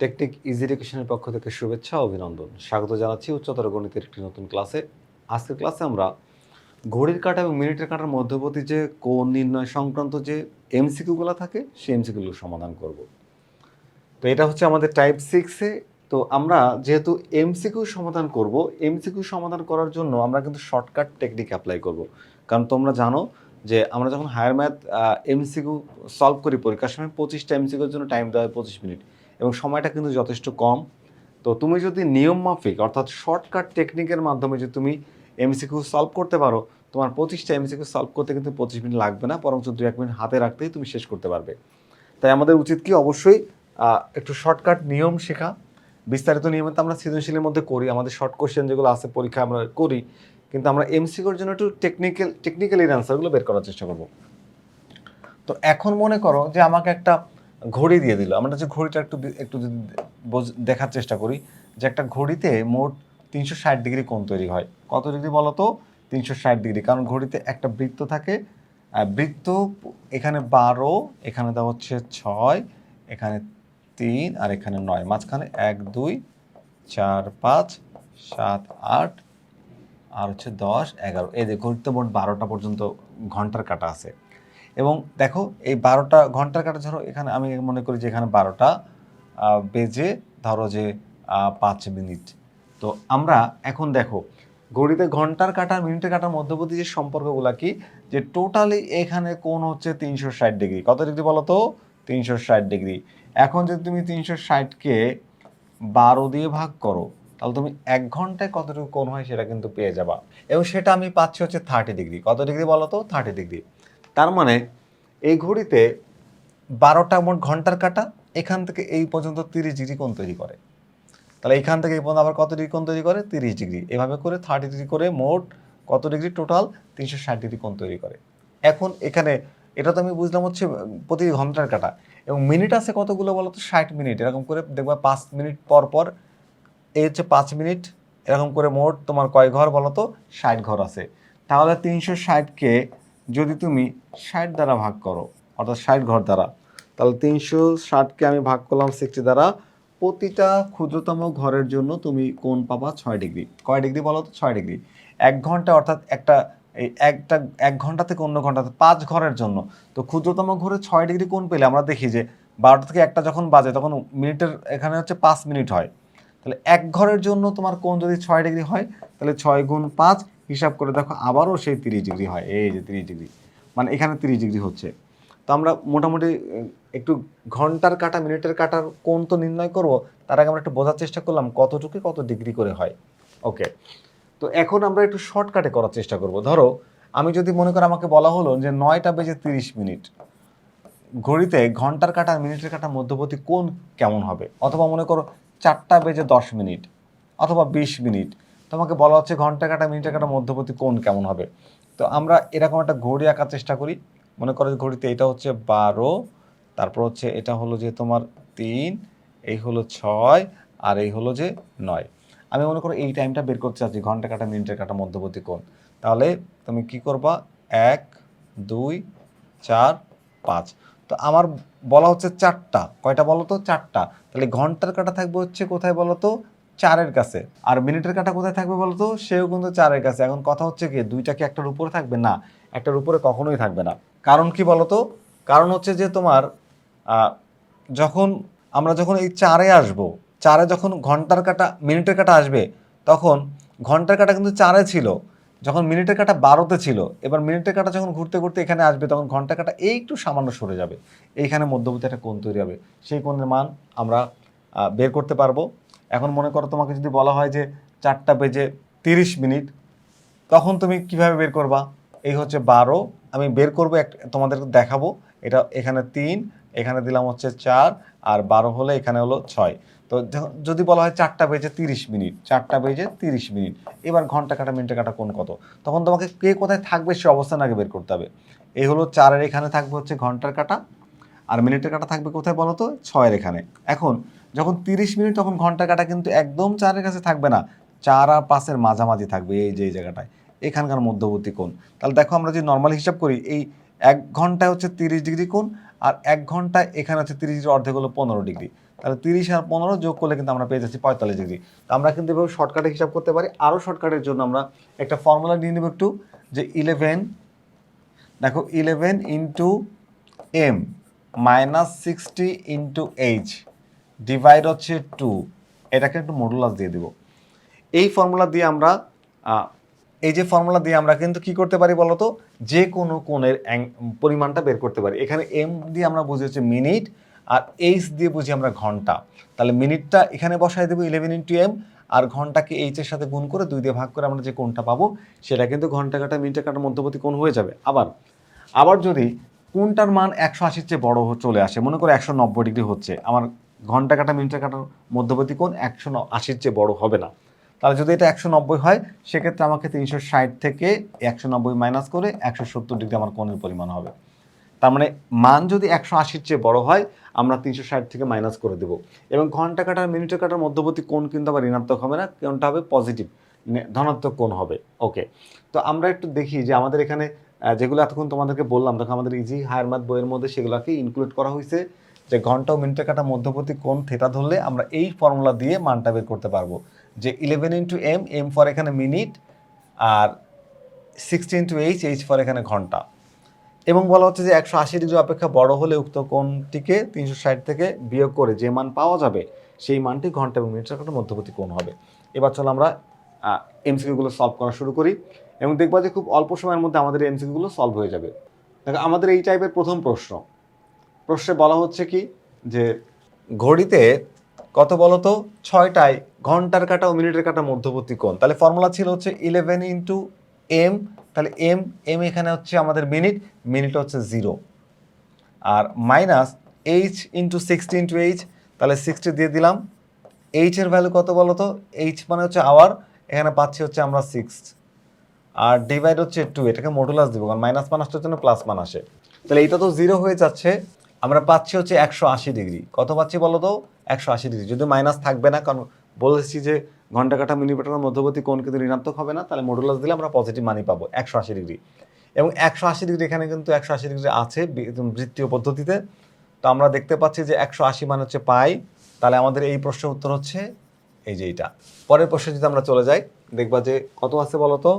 Technique easy এডুকেশনের পক্ষ থেকে শুভেচ্ছা অভিনন্দন। স্বাগত জানাচ্ছি উচ্চতর গণিতের একটি নতুন ক্লাসে। আজকের ক্লাসে আমরা ঘড়ির কাঁটা এবং মিনিটের কাঁটার মধ্যবর্তী যে কোণ নির্ণয় সংক্রান্ত যে এমসিকিউগুলো থাকে, সেই এমসিকিউগুলো সমাধান করব। তো এটা হচ্ছে আমাদের টাইপ সিক্সে তো আমরা যেহেতু এমসিকিউ সমাধান করব, এমসিকিউ সমাধান করার জন্য আমরা কিন্তু শর্টকাট টেকনিক অ্যাপ্লাই করব। কারণ তোমরা জানো যে আমরা যখন হায়ার ম্যাথ এমসিকিউ সলভ করি পরীক্ষার সময় পঁচিশটা এমসিকিউর জন্য টাইম দেওয়া হয় পঁচিশ মিনিট। এবং সময়টা কিন্তু যথেষ্ট কম। তো তুমি যদি নিয়ম মাফিক, অর্থাৎ শর্টকাট টেকনিকের মাধ্যমে যদি তুমি এমসিকিউ সলভ করতে পারো, তোমার পঁচিশটা এমসিকিউ সলভ করতে কিন্তু পঁচিশ মিনিট লাগবে না, বরঞ্চ দু এক মিনিট হাতে রাখতেই তুমি শেষ করতে পারবে। তাই আমাদের উচিত কি? অবশ্যই একটু শর্টকাট নিয়ম শেখা। বিস্তারিত নিয়মে তো আমরা সৃজনশীলের মধ্যে করি, আমাদের শর্ট কোশ্চেন যেগুলো আছে পরীক্ষা আমরা করি, কিন্তু আমরা এমসিকিউর জন্য একটু টেকনিক্যাল টেকনিক্যাল অ্যান্সারগুলো বের করার চেষ্টা করব। তো এখন মনে করো যে আমাকে একটা ঘড়ি দিয়ে দিল। আমরা যে ঘড়িটা একটু একটু যদি দেখার চেষ্টা করি যে একটা ঘড়িতে মোট তিনশো ষাট ডিগ্রি কোণ তৈরি হয়। কত ডিগ্রি বলো তো তিনশো ষাট ডিগ্রি। কারণ ঘড়িতে একটা বৃত্ত থাকে। আহ, বৃত্ত এখানে বারো এখানে দেওয়া হচ্ছে ছয় এখানে তিন আর এখানে নয়। মাঝখানে এক দুই চার পাঁচ সাত আট আর হচ্ছে দশ এগারো। এই যে ঘড়িতে মোট বারোটা পর্যন্ত ঘণ্টার কাটা আছে। এবং দেখো, এই বারোটা ঘণ্টার কাটা ধরো, এখানে আমি মনে করি যে এখানে বারোটা বেজে ধরো যে পাঁচ মিনিট। তো আমরা এখন দেখো ঘড়িতে ঘণ্টার কাটা, মিনিটের কাটার মধ্যবর্তী যে সম্পর্কগুলো কি? যে টোটালি এখানে কোন হচ্ছে তিনশো ষাট ডিগ্রি। কত ডিগ্রি বলো তো? তিনশো ষাট ডিগ্রি। এখন যদি তুমি তিনশো ষাটকে বারো দিয়ে ভাগ করো, তাহলে তুমি এক ঘন্টায় কতটুকু কোন হয় সেটা কিন্তু পেয়ে যাবা। এবং সেটা আমি পাচ্ছি হচ্ছে থার্টি ডিগ্রি। কত ডিগ্রি বলো তো? Thirty degree. তার মানে এই ঘড়িতে বারোটা মোট ঘণ্টার কাটা, এখান থেকে এই পর্যন্ত তিরিশ ডিগ্রি কোণ তৈরি করে। তাহলে এখান থেকে এই পর্যন্ত আবার কত ডিগ্রি কোণ তৈরি করে? তিরিশ ডিগ্রি। এভাবে করে থার্টি ডিগ্রি করে মোট কত ডিগ্রি টোটাল তিনশো ষাট ডিগ্রি কোণ তৈরি করে। এখন এখানে, এটা তো আমি বুঝলাম হচ্ছে, প্রতি ঘণ্টার কাটা। এবং মিনিট আছে কতগুলো বলো তো? ষাট মিনিট এরকম করে দেখবা পাঁচ মিনিট পর পর, এই হচ্ছে পাঁচ মিনিট এরকম করে মোট তোমার কয় ঘর বলো তো? ষাট ঘর আছে। তাহলে তিনশো ষাটকে যদি তুমি ষাট দ্বারা ভাগ করো, অর্থাৎ ষাট ঘর দ্বারা, তাহলে তিনশো ষাটকে আমি ভাগ করলাম সিক্সটি দ্বারা, প্রতিটা ক্ষুদ্রতম ঘরের জন্য তুমি কোন পাবা ছয় ডিগ্রি। কয় ডিগ্রি বলো তো? ছয় ডিগ্রি। এক ঘণ্টা অর্থাৎ একটা, এই একটা, এক ঘণ্টা থেকে অন্য ঘন্টাতে পাঁচ ঘরের জন্য। তো ক্ষুদ্রতম ঘরে ছয় ডিগ্রি কোন পেলে আমরা দেখি যে বারোটা থেকে একটা যখন বাজে, তখন মিনিটের এখানে হচ্ছে পাঁচ মিনিট হয়। তাহলে এক ঘরের জন্য তোমার কোন যদি ছয় ডিগ্রি হয়, তাহলে ছয় গুণ পাঁচ হিসাব করে দেখো আবারও সেই তিরিশ ডিগ্রি হয়, এই যে তিরিশ ডিগ্রি মানে এখানে তিরিশ ডিগ্রি হচ্ছে। তো আমরা মোটামুটি একটু ঘণ্টার কাটা, মিনিটের কাটার কোন তো নির্ণয় করব, তার আগে আমরা একটু বোঝার চেষ্টা করলাম কতটুকু কত ডিগ্রি করে হয়। ওকে, তো এখন আমরা একটু শর্টকাটে করার চেষ্টা করব। ধরো, আমি যদি মনে করি আমাকে বলা হলো যে নয়টা বেজে তিরিশ মিনিট, ঘড়িতে ঘণ্টার কাটা, মিনিটের কাটা মধ্যবর্তী কোন কেমন হবে? অথবা মনে করো চারটা বেজে দশ মিনিট, অথবা বিশ মিনিট তোমাকে বলা হচ্ছে ঘণ্টা কাটা মিনিটের কাটা, মধ্যবর্তী কোন কেমন হবে? তো আমরা এরকম একটা ঘড়ি আঁকার চেষ্টা করি। মনে করো যে ঘড়িতে এটা হচ্ছে বারো, তারপর হচ্ছে এটা হলো যে তোমার তিন, এই হলো ছয়, আর এই হলো যে নয়। আমি মনে করো এই টাইমটা বের করতে চাচ্ছি, ঘণ্টা কাটা মিনিটের কাটা, মধ্যবর্তী কোণ। তাহলে তুমি কি করবা? এক, দুই, চার, পাঁচ। তো আমার বলা হচ্ছে চারটা। কয়টা বলো তো? চারটা। তাহলে ঘণ্টার কাটা থাকবে হচ্ছে কোথায় বলো তো? চারের কাছে। আর মিনিটের কাটা কোথায় থাকবে বলতো? সেও কিন্তু চারের কাছে। এখন কথা হচ্ছে কি, দুইটা কি একটার উপরে থাকবে? না, একটার উপরে কখনোই থাকবে না। কারণ কি বলো তো কারণ হচ্ছে যে তোমার যখন আমরা যখন এই চারে আসব, চারে যখন ঘণ্টার কাটা, মিনিটের কাটা আসবে, তখন ঘণ্টার কাটা কিন্তু চারে ছিল। যখন মিনিটের কাটা বারোতে ছিল, এবার মিনিটের কাটা যখন ঘুরতে ঘুরতে এখানে আসবে, তখন ঘণ্টার কাটা এই একটু সামান্য সরে যাবে। এইখানে মধ্যবর্তী একটা কোণ তৈরি হবে। সেই কোণের মান আমরা বের করতে পারব। এখন মনে করো তোমাকে যদি বলা হয় যে চারটা বেজে তিরিশ মিনিট, তখন তুমি কীভাবে বের করবা? এই হচ্ছে বারো, আমি বের করব এক তোমাদের দেখাবো। এটা এখানে তিন, এখানে দিলাম হচ্ছে চার, আর বারো হলে এখানে হলো ছয়। তো যদি বলা হয় চারটা বেজে তিরিশ মিনিট, চারটা বেজে তিরিশ মিনিট, এবার ঘণ্টা কাটা, মিনিটে কাটা কোন কত? তখন তোমাকে কে কোথায় থাকবে সে অবস্থান আগে বের করতে হবে। এই হলো চারের এখানে থাকবে হচ্ছে ঘণ্টার কাটা, আর মিনিটের কাটা থাকবে কোথায় বলো তো? ছয়ের এখানে। এখন যখন তিরিশ মিনিট, তখন ঘণ্টা কাটা কিন্তু একদম চারের কাছে থাকবে না। চার আর পাঁচের মাঝামাঝি থাকবে এই যে জায়গাটায়। এখানকার মধ্যবর্তী কোণ। তাহলে দেখো আমরা যদি নর্মাল হিসাব করি, এই এক ঘন্টায় হচ্ছে তিরিশ ডিগ্রি কোণ আর এক ঘন্টায় এখানে হচ্ছে তিরিশ ডিগ্রি অর্ধেক হলো পনেরো ডিগ্রি। তাহলে তিরিশ আর পনেরো যোগ করলে কিন্তু আমরা পেয়ে যাচ্ছি পঁয়তাল্লিশ ডিগ্রি। তো আমরা কিন্তু এভাবে শর্টকাটে হিসাব করতে পারি। আরও শর্টকাটের জন্য আমরা একটা ফর্মুলা নিয়ে নেব একটু, যে ইলেভেন দেখো eleven into M minus sixty into H divide হচ্ছে টু এটাকে একটু মডুলাস দিয়ে দেবো। এই ফর্মুলা দিয়ে আমরা এই যে ফর্মুলা দিয়ে আমরা কিন্তু কি করতে পারি বলতো? যে কোনো কোণের পরিমাণটা বের করতে পারি। এখানে এম দিয়ে আমরা বুঝি হচ্ছে মিনিট আর এইচ দিয়ে বুঝি আমরা ঘণ্টা। তাহলে মিনিটটা এখানে বসাই দেবো ইলেভেন ইন্টু এম আর ঘন্টাকে এইচের সাথে গুণ করে দুই দিয়ে ভাগ করে আমরা যে কোণটা পাবো, সেটা কিন্তু ঘণ্টা কাটা মিনিটে কাটার মধ্যবর্তী কোণ হয়ে যাবে। আবার আবার যদি কোনটার মান একশো আশির চেয়ে বড় চলে আসে, মনে করো একশো নব্বই ডিগ্রি হচ্ছে, আমার ঘণ্টা কাটা, মিনিটে কাটার মধ্যবর্তী কোণ একশো আশির চেয়ে বড় হবে না। তাহলে যদি এটা একশো নব্বই হয়, সেক্ষেত্রে আমাকে তিনশো ষাট থেকে একশো নব্বই মাইনাস করে একশো সত্তর ডিগ্রি আমার কোণের পরিমাণ হবে। তার মানে মান যদি একশো আশির চেয়ে বড় হয়, আমরা তিনশো ষাট থেকে মাইনাস করে দেবো। এবং ঘণ্টা কাটার, মিনিটে কাটার মধ্যবর্তী কোণ কিন্তু আবার ঋণাত্মক হবে না কোনটা হবে পজিটিভ ধনাত্মক কোণ হবে। ওকে তো আমরা একটু দেখি যে আমাদের এখানে যেগুলো এতক্ষণ তোমাদেরকে বললাম, দেখো আমাদের ইজি হায়ার ম্যাথ বইয়ের মধ্যে সেগুলোকে ইনক্লুড করা হয়েছে। যে ঘণ্টা ও মিনিটে কাটা মধ্যবর্তী কোণ থেটা ধরলে আমরা এই ফর্মুলা দিয়ে মানটা বের করতে পারব। যে eleven into M M for এখানে minute R sixty into H H for এখানে ঘণ্টা। এবং বলা হচ্ছে যে একশো আশি ডিগ্রি অপেক্ষা বড় হলে উক্ত কোণটিকে তিনশো ষাট থেকে বিয়োগ করে যে মান পাওয়া যাবে, সেই মানটি ঘণ্টা এবং মিনিটের কাটা মধ্যবর্তী কোণ হবে। এবার চলো আমরা এমসিকিউগুলো সলভ করা শুরু করি এবং দেখবা যে খুব অল্প সময়ের মধ্যে আমাদের এমসিকিউগুলো সলভ হয়ে যাবে। দেখো, আমাদের এই টাইপের প্রথম প্রশ্ন প্রশ্নে বলা হচ্ছে কি যে ঘড়িতে কত বলতো? ছয়টায় ঘণ্টার কাটা ও মিনিটের কাটা মধ্যবর্তী কোণ। তাহলে ফর্মুলা ছিল হচ্ছে ইলেভেন ইন্টু এম তাহলে এম এম এখানে হচ্ছে আমাদের মিনিট মিনিট হচ্ছে জিরো আর minus H into sixty into H তাহলে সিক্সটি দিয়ে দিলাম। এইচ এর ভ্যালু কত বলো তো এইচ মানে হচ্ছে আওয়ার এখানে পাচ্ছি হচ্ছে আমরা সিক্স আর ডিভাইড হচ্ছে টু এটাকে মডুলাস দিব, কারণ মাইনাস মান আসার জন্য প্লাস মান আসে তাহলে এইটা তো জিরো হয়ে যাচ্ছে। আমরা পাচ্ছি হচ্ছে একশো আশি ডিগ্রি। কত পাচ্ছি বলো তো? একশো আশি ডিগ্রি। যদি মাইনাস থাকবে না, কারণ বলেছি যে ঘণ্টা কাটা মিনিমিটারের মধ্যবর্তী কোণ কিন্তু ঋণাত্মক হবে না, তাহলে মডুলাস দিলে আমরা পজিটিভ মানি পাবো, একশো আশি ডিগ্রি। এবং একশো আশি ডিগ্রি এখানে কিন্তু একশো আশি ডিগ্রি আছে বৃত্তীয় পদ্ধতিতে। তো আমরা দেখতে পাচ্ছি যে একশো আশি মানে হচ্ছে পাই। তাহলে আমাদের এই প্রশ্নের উত্তর হচ্ছে এই যে এইটা। পরের প্রশ্নে যদি আমরা চলে যাই, দেখবা যে কত আছে বলতো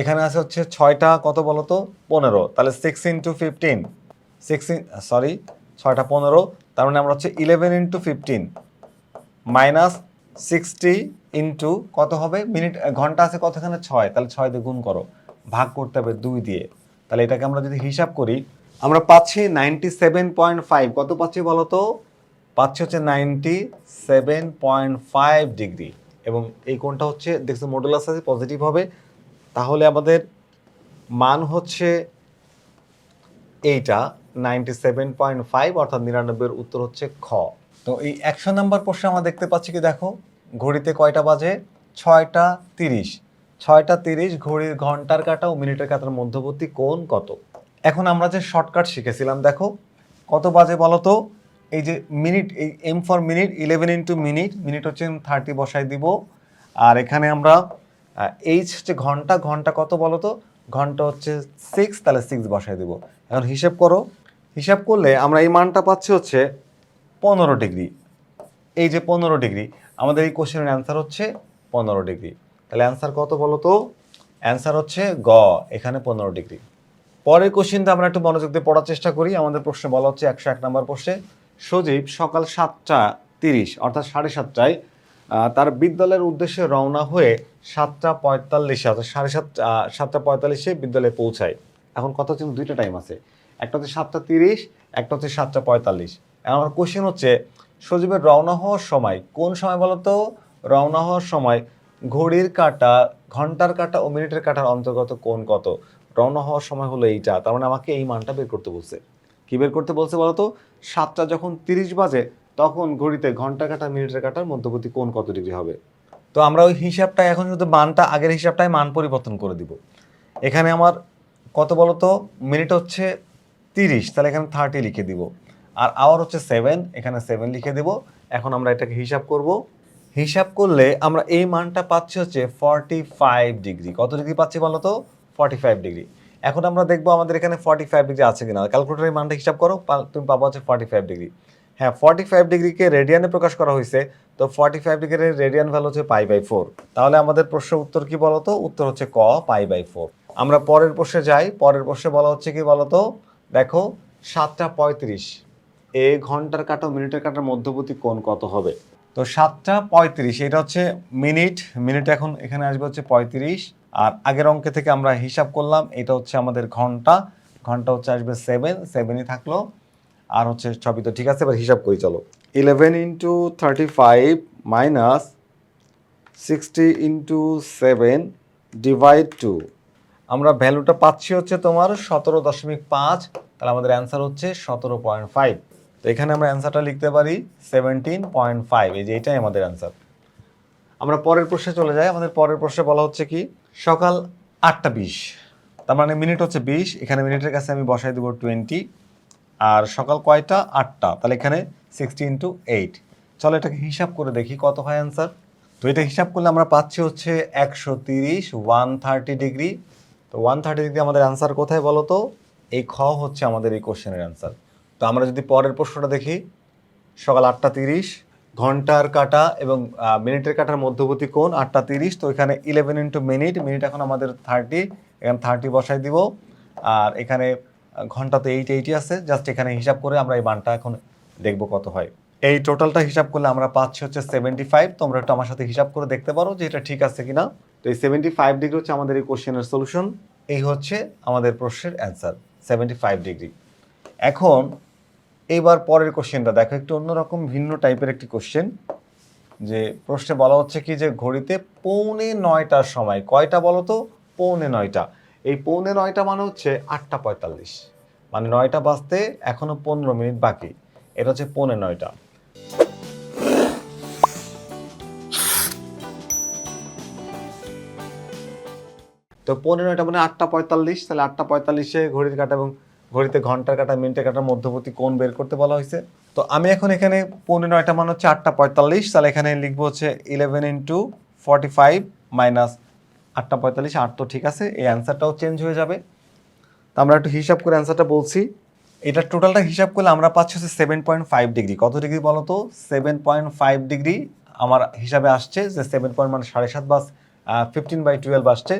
এখানে আছে হচ্ছে ছয়টা, কত বলতো পনেরো। তাহলে six into fifteen six sorry ছয়টা পনেরো, তার মানে আমরা হচ্ছে eleven into fifteen minus sixty into কত হবে? মিনিট ঘণ্টা আছে কতখানে? ছয়। তাহলে ছয় দিয়ে গুণ করো। ভাগ করতে হবে দুই দিয়ে। তাহলে এটাকে আমরা যদি হিসাব করি, আমরা পাচ্ছি নাইনটি সেভেন পয়েন্ট ফাইভ কত পাচ্ছি বলো তো? পাচ্ছি হচ্ছে ninety seven point five degree এবং এই কোণটা হচ্ছে, দেখছ মডুলাস আছে পজিটিভ হবে। তাহলে আমাদের মান হচ্ছে এইটা। নাইনটি সেভেন পয়েন্ট ফাইভ অর্থাৎ নিরানব্বইয়ের উত্তর হচ্ছে খ। তো এই একশো নাম্বার প্রশ্নে আমরা দেখতে পাচ্ছি কি, দেখো, ঘড়িতে কয়টা বাজে? ছয়টা তিরিশ। ছয়টা তিরিশ, ঘড়ির ঘণ্টার কাটা ও মিনিটের কাটার মধ্যবর্তী কোণ কত? এখন আমরা যে শর্টকাট শিখেছিলাম, দেখো, কত বাজে বলো তো? এই যে মিনিট এই M for minute eleven into minute minute হচ্ছে থার্টি বসাই দিব। আর এখানে আমরা এইচ হচ্ছে ঘণ্টা ঘণ্টা কত বলো তো? ঘণ্টা হচ্ছে সিক্স তাহলে সিক্স বসাই দিব। এখন হিসাব করো। হিসাব করলে আমরা এই মানটা পাচ্ছি হচ্ছে পনেরো ডিগ্রি। এই যে পনেরো ডিগ্রি, আমাদের এই কোশ্চেনের অ্যান্সার হচ্ছে পনেরো ডিগ্রি। তাহলে অ্যান্সার কত বলো তো? অ্যান্সার হচ্ছে গ, এখানে পনেরো ডিগ্রি। পরের কোশ্চেনটা আমরা একটু মনোযোগ দিয়ে পড়ার চেষ্টা করি। আমাদের প্রশ্নে বলা হচ্ছে একশো এক নম্বর প্রশ্নে, সজীব সকাল সাতটা তিরিশ, অর্থাৎ সাড়ে সাতটায় তার বিদ্যালয়ের উদ্দেশ্যে রওনা হয়ে সাতটা পঁয়তাল্লিশে, অর্থাৎ সাড়ে সাতটা সাতটা পঁয়তাল্লিশে বিদ্যালয়ে পৌঁছায়। এখন কথা হচ্ছে দুইটা টাইম আছে। একটা হচ্ছে সাতটা তিরিশ, একটা হচ্ছে সাতটা পঁয়তাল্লিশ। আমার কোশ্চেন হচ্ছে, সজীবের রওনা হওয়ার সময়, কোন সময় বলতো? রওনা হওয়ার সময় ঘড়ির কাটা, ঘণ্টার কাটা ও মিনিটের কাটার অন্তর্গত কোন কত? রওনা হওয়ার সময় হলো এইটা, তার মানে আমাকে এই মানটা বের করতে বলছে। কি বের করতে বলছে বলতো? সাতটা যখন তিরিশ বাজে, তখন ঘড়িতে ঘণ্টা কাটা, মিনিটের কাটার মধ্যবর্তী কোন কত ডিগ্রি হবে? তো আমরা ওই হিসাবটা, এখন শুধু মানটা, আগের হিসাবটাই মান পরিবর্তন করে দিব। এখানে আমার কত বলতো? মিনিট হচ্ছে তিরিশ, তাহলে এখানে থার্টি লিখে দিব। আর আওয়ার হচ্ছে সেভেন এখানে সেভেন লিখে দিব। এখন আমরা এটাকে হিসাব করব। হিসাব করলে আমরা এই মানটা পাচ্ছি হচ্ছে ফর্টি ফাইভ ডিগ্রি কত ডিগ্রি পাচ্ছি বলো তো? ফর্টি ফাইভ ডিগ্রি এখন আমরা দেখব আমাদের এখানে ফর্টি ফাইভ ডিগ্রি আছে কিনা। ক্যালকুলেটারের মানটা হিসাব করো তুমি পাবো হচ্ছে ফর্টি ফাইভ ডিগ্রি হ্যাঁ ফর্টি ফাইভ ডিগ্রিকে রেডিয়ানে প্রকাশ করা হয়েছে, তো ফর্টি ফাইভ ডিগ্রির রেডিয়ান ভ্যালু হচ্ছে পাই বাই ফোর তাহলে আমাদের প্রশ্ন উত্তর কি বলতো উত্তর হচ্ছে ক পাই বাই ফোর আমরা পরের প্রশ্নে যাই। পরের প্রশ্নে বলা হচ্ছে কি বলতো দেখো, সাতটা পঁয়ত্রিশ। এ ঘণ্টার কাটা মিনিটের কাটার মধ্যবর্তী কোণ কত হবে? তো সাতটা পঁয়ত্রিশ, এটা হচ্ছে মিনিট। মিনিট এখন এখানে আসবে হচ্ছে পঁয়ত্রিশ। আর আগের অঙ্কে থেকে আমরা হিসাব করলাম, এটা হচ্ছে আমাদের ঘণ্টা। ঘণ্টা হচ্ছে আসবে সেভেন সেভেনই থাকল। আর হচ্ছে সবই তো ঠিক আছে, এবার হিসাব করি, চলো। Eleven into thirty five minus sixty into seven divide two আমরা ভ্যালুটা পাচ্ছি হচ্ছে তোমার সতেরো দশমিক পাঁচ, তাহলে আমাদের অ্যান্সার হচ্ছে সতেরো পয়েন্ট ফাইভ তো এখানে আমরা অ্যান্সারটা লিখতে পারি সেভেন্টিন পয়েন্ট ফাইভ এই যে এটাই আমাদের অ্যান্সার আমরা পরের প্রশ্নে চলে যাই, আমাদের পরের প্রশ্নে বলা হচ্ছে কি, সকাল আটটা বিশ। তার মানে মিনিট হচ্ছে বিশ, এখানে মিনিটের কাছে আমি বসাই দেবো টোয়েন্টি আর সকাল কয়টা? আটটা। তাহলে এখানে সিক্সটি ইন্টু এইট চলো এটাকে হিসাব করে দেখি কত হয় অ্যান্সার তো এটা হিসাব করলে আমরা পাচ্ছি হচ্ছে একশো তিরিশ ওয়ান থার্টি ডিগ্রি তো ওয়ান থার্টি ডিগ্রি আমাদের অ্যান্সার কোথায় বলো তো এই খ হচ্ছে আমাদের এই কোশ্চেনের অ্যান্সার তো আমরা যদি পরের প্রশ্নটা দেখি, সকাল আটটা তিরিশ, ঘণ্টার কাটা এবং মিনিটের কাটার মধ্যবর্তী কোণ আটটা তিরিশ, তো এখানে ইলেভেন ইন্টু মিনিট মিনিট এখন আমাদের থার্টি এখানে থার্টি বসাই দিব। আর এখানে ঘণ্টা তো এইট এইটি আছে জাস্ট এখানে হিসাব করে আমরা এই মানটা এখন দেখব কত হয়। এই টোটালটা হিসাব করলে আমরা পাচ্ছি হচ্ছে সেভেন্টি ফাইভ তোমরা একটু আমার সাথে হিসাব করে দেখতে পারো যে এটা ঠিক আছে কিনা। তো এই সেভেন্টি ফাইভ ডিগ্রি হচ্ছে আমাদের এই কোশ্চেনের সলিউশন এই হচ্ছে আমাদের প্রশ্নের অ্যান্সার সেভেন্টি ফাইভ ডিগ্রি এখন এইবার পরের কোশ্চেনটা দেখো, একটু অন্যরকম ভিন্ন টাইপের একটি কোশ্চেন যে প্রশ্নে বলা হচ্ছে কি যে ঘড়িতে পৌনে নয়টার সময়, কয়টা বলো তো? পৌনে নয়টা। এই পৌনে নয়টা মানে হচ্ছে আটটা পঁয়তাল্লিশ। মানে নয়টা বাজতে এখনও পনেরো মিনিট বাকি। এটা হচ্ছে পৌনে নয়টা। তো পৌনে নয়টা মানে আটটা পঁয়তাল্লিশ, তাহলে আটটা পঁয়তাল্লিশে ঘড়ির কাটা এবং ঘড়িতে ঘণ্টার কাটা, মিনিটের কাটার মধ্যবর্তী কোণ বের করতে বলা হয়েছে। তো আমি এখন এখানে পৌনে নয়টা মানে হচ্ছে আটটা পঁয়তাল্লিশ, তাহলে এখানে লিখব হচ্ছে eleven into forty five minus আটটা পঁয়তাল্লিশ, আট তো ঠিক আছে, এই অ্যান্সারটাও চেঞ্জ হয়ে যাবে। তো আমরা একটু হিসাব করে অ্যান্সারটা বলছি। এটা টোটালটা হিসাব করলে আমরা পাচ্ছি হচ্ছে সেভেন পয়েন্ট ফাইভ ডিগ্রি কত ডিগ্রি বলো তো? সেভেন পয়েন্ট ফাইভ ডিগ্রি আমার হিসাবে আসছে যে সেভেন পয়েন্ট মানে সাড়ে সাত বাস ফিফটিন বাই টুয়েলভ আসছে।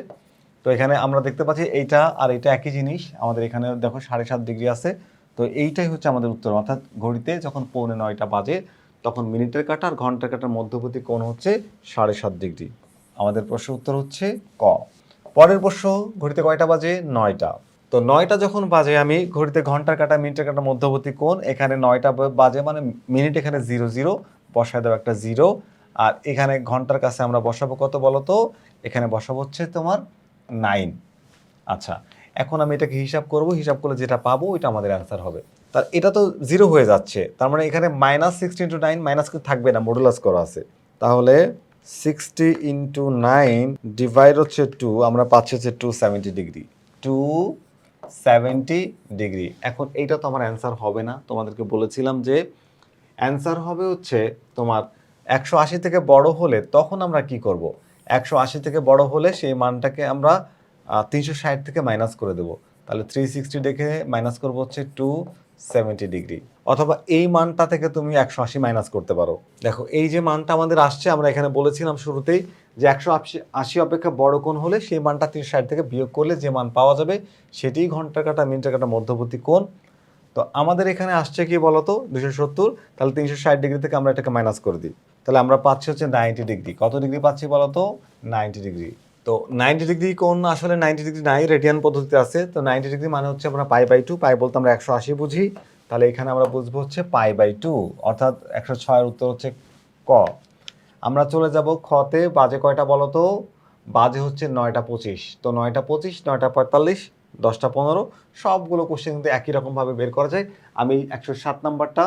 তো এখানে আমরা দেখতে পাচ্ছি এইটা আর এটা একই জিনিস। আমাদের এখানে দেখো সাড়ে সাত ডিগ্রি আছে। তো এইটাই হচ্ছে আমাদের উত্তর। অর্থাৎ ঘড়িতে যখন পৌনে নয়টা বাজে, তখন মিনিটের কাটা আর ঘণ্টার কাটার মধ্যবর্তী কোণ হচ্ছে সাড়ে সাত ডিগ্রি। আমাদের প্রশ্ন উত্তর হচ্ছে ক। পরের প্রশ্ন, ঘড়িতে কয়টা বাজে? নয়টা। তো নয়টা যখন বাজে, আমি ঘড়িতে ঘণ্টার কাটা, মিনিটের কাটা মধ্যবর্তী কোণ, এখানে নয়টা বাজে মানে মিনিট এখানে জিরো জিরো, বসায় দেবো একটা জিরো। আর এখানে ঘণ্টার কাছে আমরা বসাবো কত বলো তো এখানে বসাবো হচ্ছে তোমার নাইন। আচ্ছা এখন আমি এটাকে হিসাব করব, হিসাব করলে যেটা পাবো ওইটা আমাদের অ্যান্সার হবে। তার এটা তো জিরো হয়ে যাচ্ছে, তার মানে এখানে minus sixty into nine minus কিন্তু থাকবে না মডুলাস করা আছে। তাহলে সিক্সটি ইন্টু নাইন ডিভাইড হচ্ছে টু আমরা পাচ্ছি হচ্ছে two seventy degree two seventy degree এখন এইটা তো আমার অ্যান্সার হবে না, তোমাদেরকে বলেছিলাম যে অ্যান্সার হবে হচ্ছে তোমার একশো আশি থেকে বড় হলে তখন আমরা কি করব? একশো আশি থেকে বড় হলে সেই মানটাকে আমরা তিনশো ষাট থেকে মাইনাস করে দেবো। তাহলে থ্রি সিক্সটি দেখে মাইনাস করব হচ্ছে টু সেভেন্টি ডিগ্রি অথবা এই মানটা থেকে তুমি একশো আশি মাইনাস করতে পারো। দেখো, এই যে মানটা আমাদের আসছে, আমরা এখানে বলেছিলাম শুরুতেই যে একশো আশি অপেক্ষা বড় কোণ হলে সেই মানটা তিনশো ষাট থেকে বিয়োগ করলে যে মান পাওয়া যাবে, সেটিই ঘণ্টার কাটা, মিনিটের কাটা মধ্যবর্তী কোণ। তো আমাদের এখানে আসছে কি বলতো? দুশো সত্তর, তাহলে তিনশো ষাট ডিগ্রি থেকে আমরা এটাকে মাইনাস করে দিই। তাহলে আমরা পাচ্ছি হচ্ছে নাইনটি ডিগ্রি। কত ডিগ্রি পাচ্ছি বলতো? Ninety degree. তো নাইনটি ডিগ্রি কোন? আসলে নাইনটি ডিগ্রি নাই, রেডিয়ান পদ্ধতিতে আছে। তো নাইনটি ডিগ্রি মানে হচ্ছে আমরা পাই বাই টু পাই বলতে আমরা একশো আশি বুঝি। তাহলে এখানে আমরা বুঝব হচ্ছে পাই বাই টু অর্থাৎ একশো ছয়ের উত্তর হচ্ছে ক। আমরা চলে যাব খতে, বাজে কয়টা বলো তো বাজে হচ্ছে নয়টা পঁচিশ। তো নয়টা পঁচিশ, নয়টা পঁয়তাল্লিশ দশটা পনেরো, সবগুলো কোশ্চেন কিন্তু একই রকমভাবে বের করা যায়। আমি একশো সাত নাম্বারটা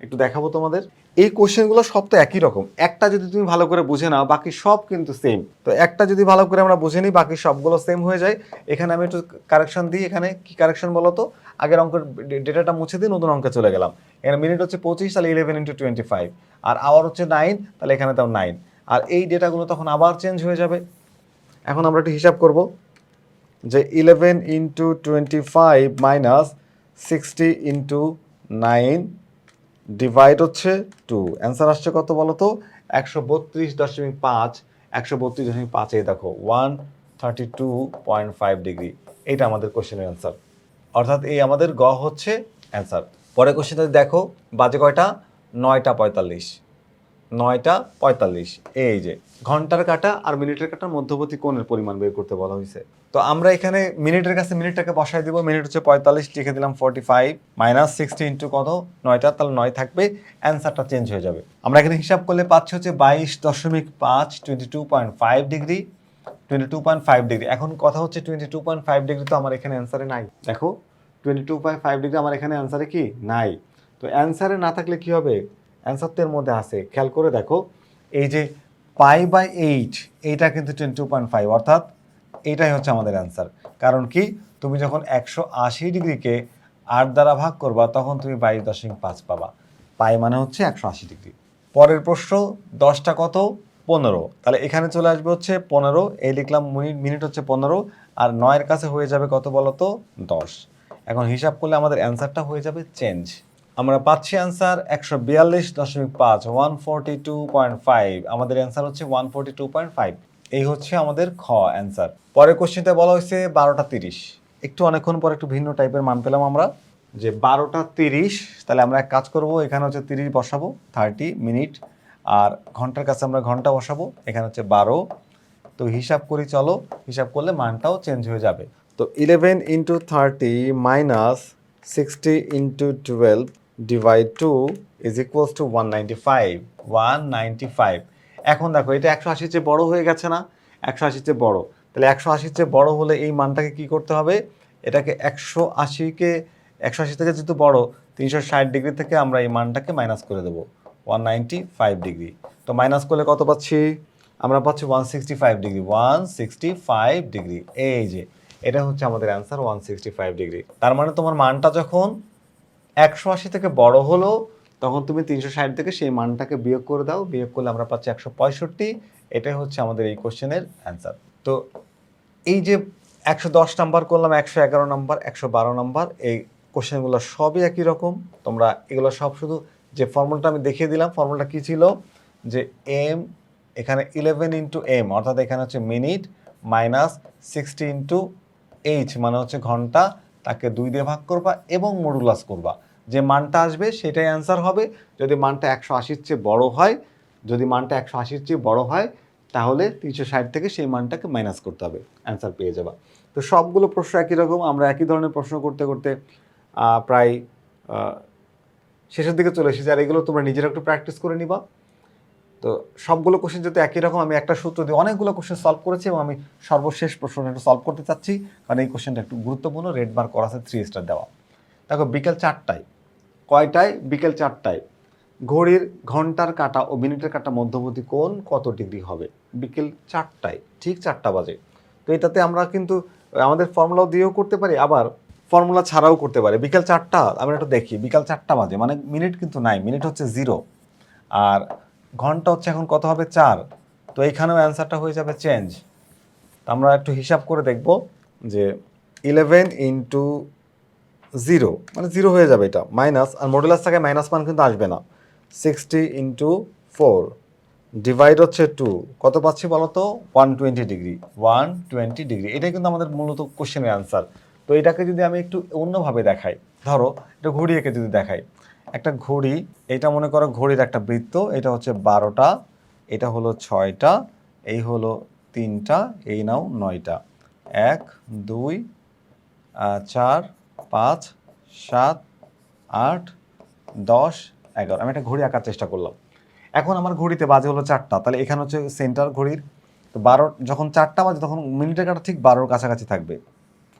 একটু দেখাবো তোমাদের। এই কোশ্চেনগুলো সব তো একই রকম। একটা যদি তুমি ভালো করে বুঝে নাও, বাকি সব কিন্তু সেম তো একটা যদি ভালো করে আমরা বুঝে নিই, বাকি সবগুলো সেম হয়ে যায়। এখানে আমি একটু কারেকশন দিই। এখানে কি কারেকশন বলো তো? আগের অঙ্কের ডেটাটা মুছে দিয়ে নতুন অঙ্কে চলে গেলাম। এখানে মিনিট হচ্ছে পঁচিশ, তাহলে ইলেভেন ইন্টু টোয়েন্টি ফাইভ আর আওয়ার হচ্ছে নাইন তাহলে এখানে তাও নাইন আর এই ডেটাগুলো তখন আবার চেঞ্জ হয়ে যাবে। এখন আমরা একটু হিসাব করব। যে eleven into twenty five minus sixty into nine divide হচ্ছে টু অ্যান্সার আসছে কত বলো তো একশো বত্রিশ দশমিক পাঁচ, একশো বত্রিশ দশমিক পাঁচ দেখো one thirty two point five degree এইটা আমাদের কোশ্চেনের অ্যান্সার অর্থাৎ এই আমাদের গ হচ্ছে অ্যান্সার পরের কোশ্চেনটা দেখো, বাজে কয়টা? নয়টা পঁয়তাল্লিশ। নয়টা পঁয়তাল্লিশ। এই যে, ঘণ্টার কাটা আর মিনিটের কাটার মধ্যবর্তী কোণের পরিমাণ বের করতে বলা হয়েছে। তো আমরা এখানে মিনিটের কাছে মিনিটটাকে বসাই দিব। মিনিট হচ্ছে পঁয়তাল্লিশ, লিখে দিলাম forty five minus sixty into কত? নয়টা, তাহলে নয় থাকবে। অ্যান্সারটা চেঞ্জ হয়ে যাবে। আমরা এখানে হিসাব করলে পাচ্ছি হচ্ছে বাইশ দশমিক পাঁচ twenty two point five degree twenty two point five degree এখন কথা হচ্ছে twenty two point five degree তো আমার এখানে অ্যান্সারে নাই। দেখো twenty two point five degree আমার এখানে অ্যান্সারে কি? নাই। তো অ্যান্সারে না থাকলে কি হবে? অ্যান্সার তো এর মধ্যে আছে। খেয়াল করে দেখো, এই যে পাই বাই এইট এইটা কিন্তু টোয়েন্টি টু পয়েন্ট ফাইভ অর্থাৎ এইটাই হচ্ছে আমাদের অ্যান্সার কারণ কি? তুমি যখন একশো আশি ডিগ্রিকে আট দ্বারা ভাগ করবা, তখন তুমি বাইশ দশমিক পাঁচ পাবা। পাই মানে হচ্ছে একশো আশি ডিগ্রি। পরের প্রশ্ন, দশটা কত? পনেরো। তাহলে এখানে চলে আসবে হচ্ছে পনেরো, এই লিখলাম মিনিট মিনিট হচ্ছে পনেরো, আর নয়ের কাছে হয়ে যাবে কত বলো তো দশ। এখন হিসাব করলে আমাদের অ্যান্সারটা হয়ে যাবে চেঞ্জ আমরা পাচ্ছি অ্যান্সার একশো বিয়াল্লিশ দশমিক পাঁচ one forty two point five আমাদের অ্যান্সার হচ্ছে one forty two point five এই হচ্ছে আমাদের খ অ্যান্সার পরের কোশ্চেনটা বলা হয়েছে বারোটা তিরিশ। একটু অনেকক্ষণ পর একটু ভিন্ন টাইপের মান পেলাম আমরা, যে বারোটা তিরিশ, তাহলে আমরা এক কাজ করব, এখানে হচ্ছে তিরিশ বসাবো থার্টি মিনিট আর ঘণ্টার কাছে আমরা ঘণ্টা বসাবো, এখানে হচ্ছে বারো। তো হিসাব করি, চলো, হিসাব করলে মানটাও চেঞ্জ হয়ে যাবে। তো eleven into thirty minus sixty into twelve divide two is equals to one ninety five one ninety five এখন দেখো, এটা একশো আশির চেয়ে বড় হয়ে গেছে না? একশো আশির চেয়ে বড়। তাহলে একশো আশির চেয়ে বড় হলে এই মানটাকে কি করতে হবে? এটাকে একশো আশিকে একশো আশি থেকে যেহেতু বড়, তিনশো ষাট ডিগ্রি থেকে আমরা এই মানটাকে মাইনাস করে দেবো। One ninety five degree. তো মাইনাস করলে কত পাচ্ছি? আমরা পাচ্ছি one sixty five degree. One sixty five degree. এই যে, এটা হচ্ছে আমাদের answer one sixty five degree. তার মানে তোমার মানটা যখন একশো আশি থেকে বড় হলো তখন তুমি তিনশো ষাট থেকে সেই মানটাকে বিয়োগ করে দাও। বিয়োগ করলে আমরা পাচ্ছি একশো পঁয়ষট্টি। এটাই হচ্ছে আমাদের এই কোশ্চেনের অ্যান্সার। তো এই যে একশো দশ নাম্বার করলাম, একশো এগারো নাম্বার, একশো বারো নাম্বার, এই কোশ্চেনগুলো সবই একই রকম। তোমরা এগুলো সব শুধু যে ফর্মুলাটা আমি দেখিয়ে দিলাম, ফর্মুলাটা কী ছিল? যে এম এখানে ইলেভেন ইন্টু এম অর্থাৎ এখানে হচ্ছে minute minus sixty into H মানে হচ্ছে ঘণ্টা, তাকে দুই দিয়ে ভাগ করবা এবং মডুলাস করবা। যে মানটা আসবে সেটাই অ্যান্সার হবে। যদি মানটা একশো আশির চেয়ে বড় হয়, যদি মানটা একশো আশির চেয়ে বড় হয়, তাহলে তিনশো ষাট থেকে সেই মানটাকে মাইনাস করতে হবে অ্যান্সার পেয়ে যাবা। তো সবগুলো প্রশ্ন একই রকম, আমরা একই ধরনের প্রশ্ন করতে করতে প্রায় শেষের দিকে চলে এসেছি। আর এগুলো তোমরা নিজেরা একটু প্র্যাকটিস করে নিবা। তো সবগুলো কোশ্চেন যদি একই রকম, আমি একটা সূত্র দিয়ে অনেকগুলো কোশ্চেন সলভ করেছি এবং আমি সর্বশেষ প্রশ্নটা একটু সলভ করতে চাচ্ছি। কারণ এই কোশ্চেনটা একটু গুরুত্বপূর্ণ রেড মার্ক করা আছে থ্রি স্টার দেওয়া। দেখো, বিকেল চারটায় কয়টায়? বিকেল চারটায়। ঘড়ির ঘণ্টার কাটা ও মিনিটের কাটা মধ্যবর্তী কোণ কত ডিগ্রি হবে? বিকেল চারটায়, ঠিক চারটা বাজে। তো এটাতে আমরা কিন্তু, আমাদের ফর্মুলাও দিয়েও করতে পারি, আবার ফর্মুলা ছাড়াও করতে পারি। বিকেল চারটা, আমরা একটু দেখি। বিকাল চারটা বাজে মানে মিনিট কিন্তু নাই, মিনিট হচ্ছে জিরো। আর ঘণ্টা হচ্ছে এখন কত হবে? চার। তো এইখানেও অ্যান্সারটা হয়ে যাবে চেঞ্জ। তো আমরা একটু হিসাব করে দেখব যে ইলেভেন ইন্টু জিরো মানে জিরো হয়ে যাবে এটা মাইনাস আর মডুলাস থাকে মাইনাস মান কিন্তু আসবে না। সিক্সটি ইন্টু ফোর ডিভাইড হচ্ছে টু কত পাচ্ছি বলো তো one twenty degree one twenty degree এটাই কিন্তু আমাদের মূলত কোশ্চেনের অ্যান্সার তো এটাকে যদি আমি একটু অন্যভাবে দেখাই, ধরো এটা ঘড়ি এঁকে যদি দেখাই, একটা ঘড়ি, এটা মনে করো ঘড়ির একটা বৃত্ত, এটা হচ্ছে বারোটা, এটা হলো ছয়টা, এই হলো তিনটা, এই নাও নয়টা। এক, দুই চার পাঁচ, সাত, আট, দশ, এগারো। আমি একটা ঘড়ি আঁকার চেষ্টা করলাম। এখন আমার ঘড়িতে বাজে হলো চারটা। তাহলে এখানে হচ্ছে সেন্টার ঘড়ির তো বারো, যখন চারটা বাজে তখন মিনিটের কাটা ঠিক বারোর কাছাকাছি থাকবে।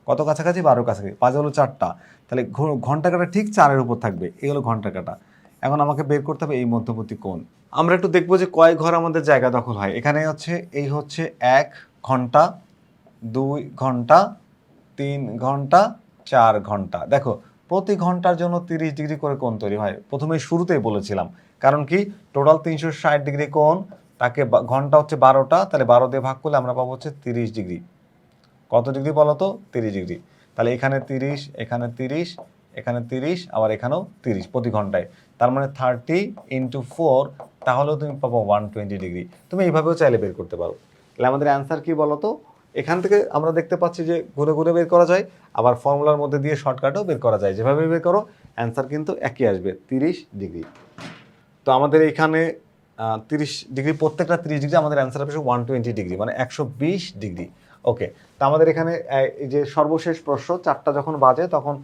কত কাছাকাছি? বারোর কাছাকাছি। বাজে হলো চারটা। তাহলে ঘণ্টা কাটা ঠিক চারের উপর থাকবে। এই হলো ঘণ্টা কাটা। এখন আমাকে বের করতে হবে এই মধ্যবর্তী কোণ। আমরা একটু দেখব যে কয় ঘর আমাদের জায়গা দখল হয়। এখানে হচ্ছে, এই হচ্ছে এক ঘণ্টা, দুই ঘণ্টা, তিন ঘণ্টা চার ঘণ্টা। দেখো, প্রতি ঘণ্টার জন্য তিরিশ ডিগ্রি করে কোণ তৈরি হয়। প্রথমে শুরুতেই বলেছিলাম। কারণ কি? টোটাল তিনশো ষাট ডিগ্রি কোণ, তাকে ঘণ্টা হচ্ছে বারোটা, তাহলে বারো দিয়ে ভাগ করলে আমরা পাবো হচ্ছে তিরিশ ডিগ্রি। কত ডিগ্রি বলো তো? তিরিশ ডিগ্রি। তাহলে এখানে তিরিশ এখানে তিরিশ এখানে তিরিশ, আবার এখানেও তিরিশ প্রতি ঘন্টায়। তার মানে থার্টি ইন্টু ফোর তাহলেও তুমি পাবো ওয়ান টোয়েন্টি ডিগ্রি। তুমি এইভাবেও চাইলে বের করতে পারো। তাহলে আমাদের অ্যান্সার কি বলো তো? এখান থেকে আমরা দেখতে পাচ্ছি যে ঘুরে ঘুরে বের করা যায়, আবার ফর্মুলার মধ্যে দিয়ে শর্টকাটও বের করা যায়। যেভাবে বের করো, অ্যান্সার কিন্তু একই আসবে, তিরিশ ডিগ্রি। তো আমাদের এখানে তিরিশ ডিগ্রি, প্রত্যেকটা তিরিশ ডিগ্রি আমাদের অ্যান্সার হবে ওয়ান টোয়েন্টি ডিগ্রি মানে একশো বিশ ডিগ্রি। ওকে, তো আমাদের এখানে এই যে সর্বশেষ প্রশ্ন, চারটা যখন বাজে তখন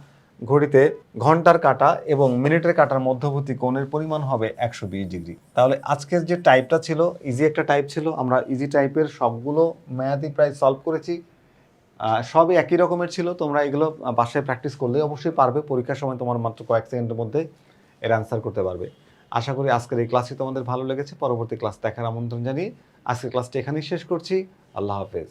ঘড়িতে ঘণ্টার কাটা এবং মিনিটের কাটার মধ্যবর্তী কোণের পরিমাণ হবে একশো বিশ ডিগ্রি। তাহলে আজকের যে টাইপটা ছিল ইজি একটা টাইপ ছিল, আমরা ইজি টাইপের সবগুলো ম্যাথই প্রায় সলভ করেছি। সবই একই রকমের ছিল, তোমরা এগুলো বাসায় প্র্যাকটিস করলে অবশ্যই পারবে, পরীক্ষার সময় তোমার মাত্র কয়েক সেকেন্ডের মধ্যে এর অ্যান্সার করতে পারবে। আশা করি আজকের এই ক্লাসটি তোমাদের ভালো লেগেছে, পরবর্তী ক্লাস দেখার আমন্ত্রণ জানিয়ে আজকের ক্লাসটি এখানেই শেষ করছি। আল্লাহ হাফেজ।